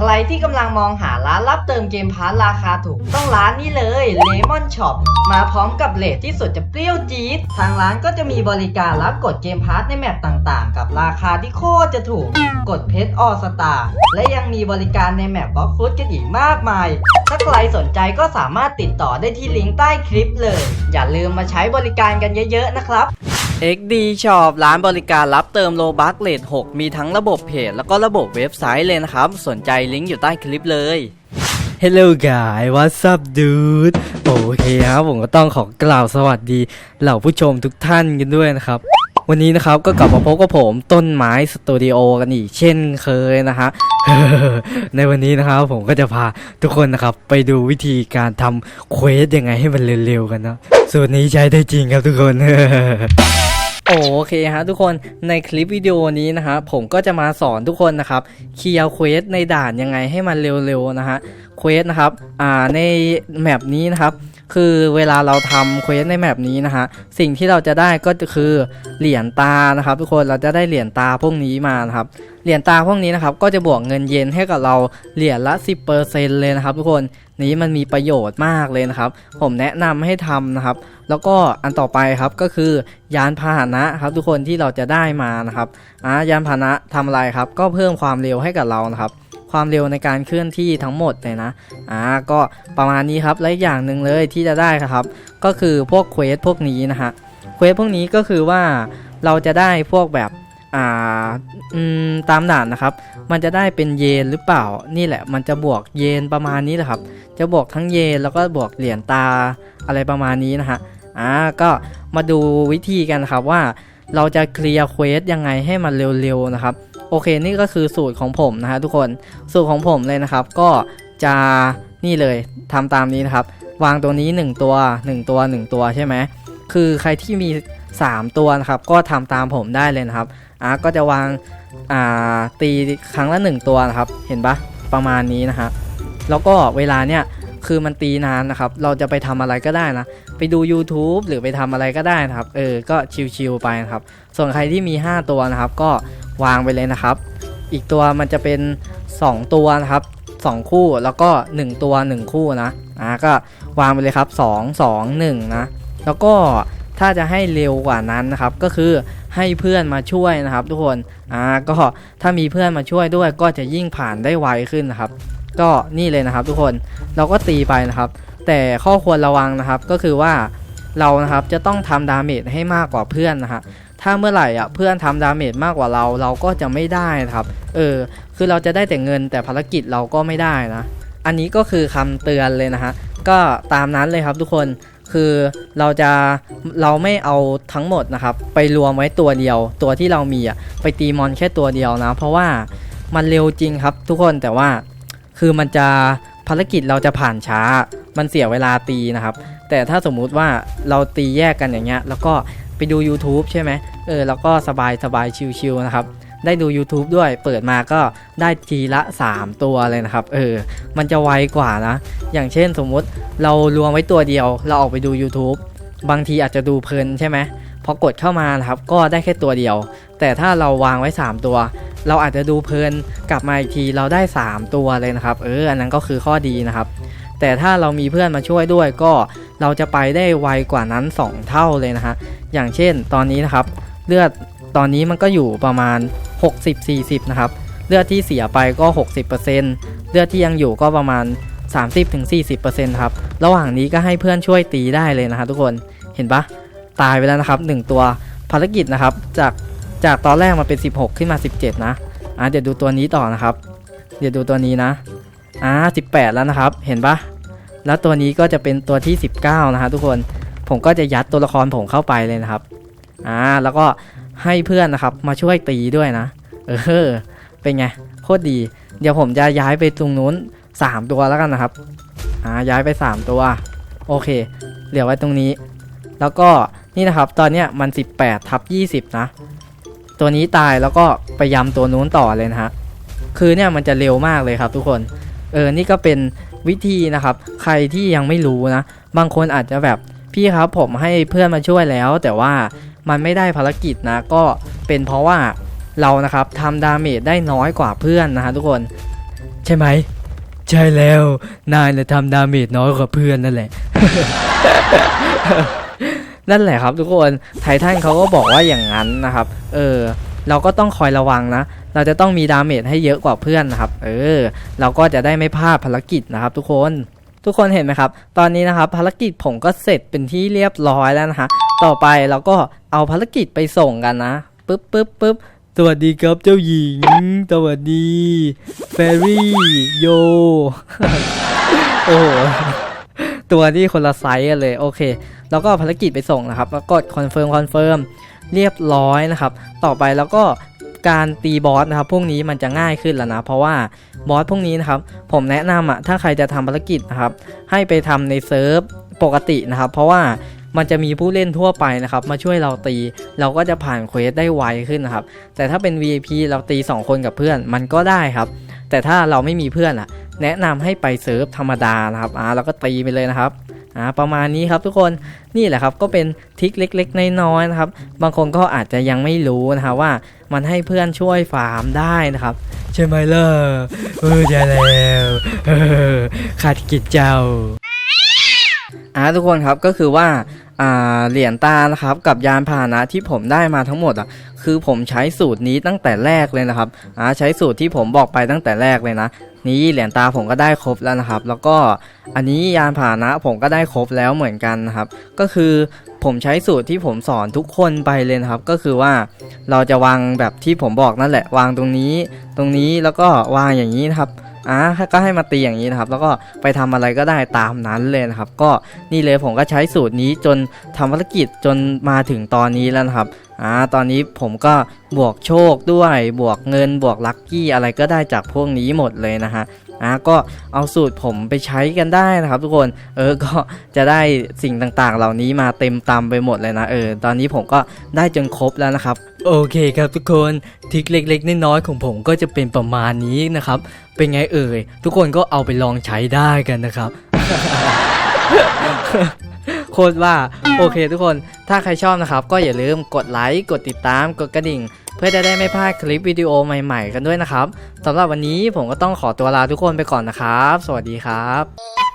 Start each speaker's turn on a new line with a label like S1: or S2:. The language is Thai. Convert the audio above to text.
S1: ใครที่กำลังมองหาร้านรับเติมเกมพาร์ทราคาถูก ต้องร้านนี้เลย Lemon Shop มาพร้อมกับเลทที่สุดจะเปรี้ยวจี๊ดทางร้านก็จะมีบริการรับกดเกมพาร์ทในแมปต่างๆ กับราคาที่โคตรจะถูก กดเพชรออสตาและยังมีบริการในแมปบล็อกฟุตกันอีกมากมาย ถ้าใครสนใจก็สามารถติดต่อได้ที่ลิงก์ใต้คลิปเลย อย่าลืมมาใช้บริการกันเยอะ ๆ นะครับ XD Shop ร้านบริการรับเติมโลบัคเลท6มีทั้งระบบเพจ แล้วก็ระบบเว็บไซต์เลยนะครับ สนใจลิงก์อยู่ใต้คลิปเลย Hello guys what's up dude โอเคครับผมก็ต้องขอกล่าวสวัสดีเหล่าผู้ชมทุกท่านกันด้วยนะครับ วันนี้นะครับก็กลับมาพบกับผมต้นไม้สตูดิโอกันอีกเช่นเคยนะฮะในวันนี้นะครับผมก็จะพาทุกคนนะครับไปดูวิธีการทำเควสยังไงให้มันเร็วๆกันนะสูตรนี้ใช้ได้จริงครับทุกคน โอเคฮะทุกคนในคลิปวิดีโอนี้นะฮะผมก็จะมาสอนทุกคนนะครับเคลียร์เควสในด่านยังไงให้มันเร็วๆนะฮะเควสนะครับอ่าในแมปนี้นะครับ คือเวลาเราทำเควสในแมปนี้นะฮะสิ่งที่เราจะได้ก็คือเหรียญตานะครับ ทุกคนเราจะได้เหรียญตาพวกนี้มานะครับเหรียญตาพวกนี้นะครับก็จะบวกเงินเย็นให้กับเราเหรียญละ 10%เลยนะครับ ทุกคนนี้มันมีประโยชน์มากเลยนะครับ ผมแนะนำให้ทำนะครับ แล้วก็อันต่อไปครับก็คือยานพาหนะครับ ทุกคนที่เราจะได้มานะครับอ่ายานพาหนะทำอะไรครับ ก็เพิ่มความเร็วให้กับเรานะครับ ความเร็วในการเคลื่อนที่ทั้งหมดเลยนะอ่าก็ประมาณนี้ครับและอีกอย่างหนึ่งเลยที่จะได้ครับ ก็คือพวกเควสพวกนี้นะฮะเควสพวกนี้ก็คือว่าเราจะได้พวกแบบอ่าอืมตามด่านนะครับ มันจะได้เป็นเยนหรือเปล่านี่แหละ มันจะบวกเยนประมาณนี้แหละครับ จะบวกทั้งเยนแล้วก็บวกเหรียญตาอะไรประมาณนี้นะฮะอ่าก็มาดูวิธีกันนะครับว่าเราจะเคลียร์เควสยังไงให้มันเร็วๆนะครับ โอเคนี่ก็คือสูตรของผมนะฮะทุกคนสูตรของผมเลยนะครับ ก็จะนี่เลยทำตามนี้นะครับ วางตัวนี้ 1 ตัว 1 ตัว 1 ตัวใช่ไหมคือใครที่มี 3 ตัวนะครับ ก็ทำตามผมได้เลยนะครับอ่าก็จะวางอ่าตีครั้งละ 1 ตัวนะครับ เห็นปะประมาณนี้นะฮะแล้วก็เวลาเนี่ยคือมันตีนานนะครับ เราจะไปทำอะไรก็ได้นะ ไปดู YouTube หรือไปทำอะไรก็ได้นะครับ เออ ก็ชิลๆไปนะครับ ส่วนใครที่มี 5 ตัวนะครับ ก็ วางไปเลยนะครับ อีกตัวมันจะเป็น 2 ตัวนะครับ 2 คู่แล้วก็ 1 ตัว 1 คู่นะอ่าก็วางไปเลยครับ 2 2 1 นะ แล้วก็ถ้าจะให้เร็วกว่านั้นนะครับ ก็คือให้เพื่อนมาช่วยนะครับ ทุกคนอ่าก็ถ้ามีเพื่อนมาช่วยด้วยก็จะยิ่งผ่านได้ไวขึ้นนะครับ ก็นี่เลยนะครับ ทุกคนเราก็ตีไปนะครับ แต่ข้อควรระวังนะครับก็คือว่าเรานะครับจะต้องทำดาเมจให้มากกว่าเพื่อนนะฮะ ถ้าเมื่อไหร่อะเพื่อนทำดาเมจมากกว่าเราเราก็จะไม่ได้ครับ เออ คือเราจะได้แต่เงินแต่ภารกิจเราก็ไม่ได้นะ อันนี้ก็คือคำเตือนเลยนะฮะ ก็ตามนั้นเลยครับทุกคนคือเราจะเราไม่เอาทั้งหมดนะครับ ไปรวมไว้ตัวเดียว ตัวที่เรามีอะไปตีมอนแค่ตัวเดียวนะ เพราะว่ามันเร็วจริงครับ ทุกคนแต่ว่าคือมันจะภารกิจเราจะผ่านช้า มันเสียเวลาตีนะครับ แต่ถ้าสมมุติว่าเราตีแยกกันอย่างเงี้ย แล้วก็ ไปดู YouTube ใช่ไหมเออแล้วก็สบายสบายชิวๆนะครับ ได้ดู YouTube ด้วยเปิดมาก็ได้ทีละ 3 ตัวเลยนะครับ เออ มันจะไวกว่านะ อย่างเช่นสมมุติเรารวมไว้ตัวเดียว เราออกไปดู YouTube บางทีอาจจะดูเพลินใช่ไหมพอกดเข้ามานะครับก็ได้แค่ตัวเดียว แต่ถ้าเราวางไว้ 3 ตัว เราอาจจะดูเพลินกลับมาอีกทีเราได้ 3 ตัวเลยนะครับ เอออันนั้นก็คือข้อดีนะครับ แต่ถ้าเรามีเพื่อนมาช่วยด้วยก็เราจะไปได้ไวกว่านั้น 2 เท่าเลยนะฮะ อย่างเช่นตอนนี้นะครับ เลือดตอนนี้มันก็อยู่ประมาณ 60-40 นะครับ เลือดที่เสียไปก็ 60%เลือดที่ยังอยู่ก็ประมาณ 30-40%ครับ ระหว่างนี้ก็ให้เพื่อนช่วยตีได้เลยนะฮะทุกคน เห็นปะตายไปแล้วนะครับ 1 ตัว ภารกิจนะครับ จาก จากตอนแรกมาเป็น 16 ขึ้นมา 17 นะ อะเดี๋ยวดูตัวนี้ต่อนะครับ เดี๋ยวดูตัวนี้นะ อ่า18 แล้วนะครับ เห็นปะแล้วตัวนี้ก็จะเป็นตัวที่ 19 นะฮะทุกคน ผมก็จะยัดตัวละครผมเข้าไปเลยนะครับ อ่า แล้วก็ให้เพื่อนนะครับ มาช่วยตีด้วยนะ เออ เป็นไง โคตรดี เดี๋ยวผมจะย้ายไปตรงนู้น 3 ตัวแล้วกันนะครับ อ่า ย้ายไป 3 ตัว โอเค เหลือไว้ตรงนี้ แล้วก็นี่นะครับ ตอนเนี้ยมัน 18ทับ20 นะ ตัวนี้ตายแล้วก็ไปยำตัวนู้นต่อเลยนะฮะ คือเนี่ยมันจะเร็วมากเลยครับ ทุกคน เออ นี่ก็เป็นวิธีนะครับ ใครที่ยังไม่รู้นะ บางคนอาจจะแบบ พี่ครับผมให้เพื่อนมาช่วยแล้ว แต่ว่ามันไม่ได้ภารกิจนะ ก็เป็นเพราะว่าเรานะครับทำดาเมจได้น้อยกว่าเพื่อนนะฮะทุกคน ใช่ไหม ใช่แล้วนายจะทำดาเมจน้อยกว่าเพื่อนนั่นแหละ นั่นแหละครับทุกคนไททันเขาก็บอกว่าอย่างนั้นนะครับ เออ เราก็ต้องคอยระวังนะ เราจะต้องมีดาเมจให้เยอะกว่าเพื่อนนะครับ เออ เราก็จะได้ไม่พลาดภารกิจนะครับ ทุกคน ทุกคนเห็นไหมครับ ตอนนี้นะครับภารกิจผมก็เสร็จเป็นที่เรียบร้อยแล้วนะคะต่อไปเราก็เอาภารกิจไปส่งกันนะปึ๊บปึ๊บปึ๊บสวัสดีครับเจ้าหญิง สวัสดีแฟรี่โย โอ้โตัวที่คนละไซส์เลยโอเค แล้วก็ภารกิจไปส่งนะครับ แล้วกดคอนเฟิร์มคอนเฟิร์มเรียบร้อยนะครับ ต่อไปแล้วก็ การตีบอสนะครับพวกนี้มันจะง่ายขึ้นแล้วนะเพราะว่าบอสพวกนี้นะครับผมแนะนำอะถ้าใครจะทำภารกิจนะครับให้ไปทำในเซิร์ฟปกตินะครับเพราะว่ามันจะมีผู้เล่นทั่วไปนะครับ มาช่วยเราตีเราก็จะผ่านเควสได้ไวขึ้นนะครับ แต่ถ้าเป็น VIP เราตี 2 คนกับเพื่อนมันก็ได้ครับ แต่ถ้าเราไม่มีเพื่อนอะแนะนำให้ไปเซิร์ฟธรรมดานะครับอ่าเราก็ตีไปเลยนะครับ อ่าประมาณนี้ครับทุกคนนี่แหละครับก็เป็นทิกเล็กๆน้อยๆนะครับบางคนก็อาจจะยังไม่รู้นะครับว่ามันให้เพื่อนช่วยฟาร์มได้นะครับใช่ไหมล่ะเออใช่แล้วขาดกิจเจ้าอ่าทุกคนครับก็คือว่า เหรียญตานะครับกับยานพาหนะที่ผมได้มาทั้งหมดอะคือผมใช้สูตรนี้ตั้งแต่แรกเลยนะครับอ่าใช้สูตรที่ผมบอกไปตั้งแต่แรกเลยนะ นี้เหรียญตาผมก็ได้ครบแล้วนะครับ แล้วก็อันนี้ยานพาหนะผมก็ได้ครบแล้วเหมือนกันนะครับ ก็คือผมใช้สูตรที่ผมสอนทุกคนไปเลยนะครับ ก็คือว่าเราจะวางแบบที่ผมบอกนั่นแหละ วางตรงนี้ ตรงนี้แล้วก็วางอย่างนี้นะครับ อะก็ให้มาตีอย่างนี้นะครับ แล้วก็ไปทำอะไรก็ได้ตามนั้นเลยนะครับ ก็นี่เลยผมก็ใช้สูตรนี้จนทำภารกิจจนมาถึงตอนนี้แล้วนะครับอ่าตอนนี้ผมก็บวกโชคด้วย บวกเงินบวกลัคกี้อะไรก็ได้จากพวกนี้หมดเลยนะฮะ อะก็เอาสูตรผมไปใช้กันได้นะครับ ทุกคนเออก็จะได้สิ่งต่างๆ เหล่านี้มาเต็มตามไปหมดเลยนะเออตอนนี้ผมก็ได้จนครบแล้วนะครับ โอเคครับทุกคนทิคเล็กๆน้อยๆของผมก็จะเป็นประมาณนี้นะครับ เป็นไงเอ่ยทุกคนก็เอาไปลองใช้ได้กันนะครับโคตรว่าโอเคทุกคนถ้าใครชอบนะครับ ก็อย่าลืมกดไลค์กดติดตามกดกระดิ่ง เพื่อจะได้ไม่พลาดคลิปวิดีโอใหม่ ๆ กันด้วยนะครับสำหรับวันนี้ผมก็ต้องขอตัวลาทุกคนไปก่อนนะครับ สวัสดีครับ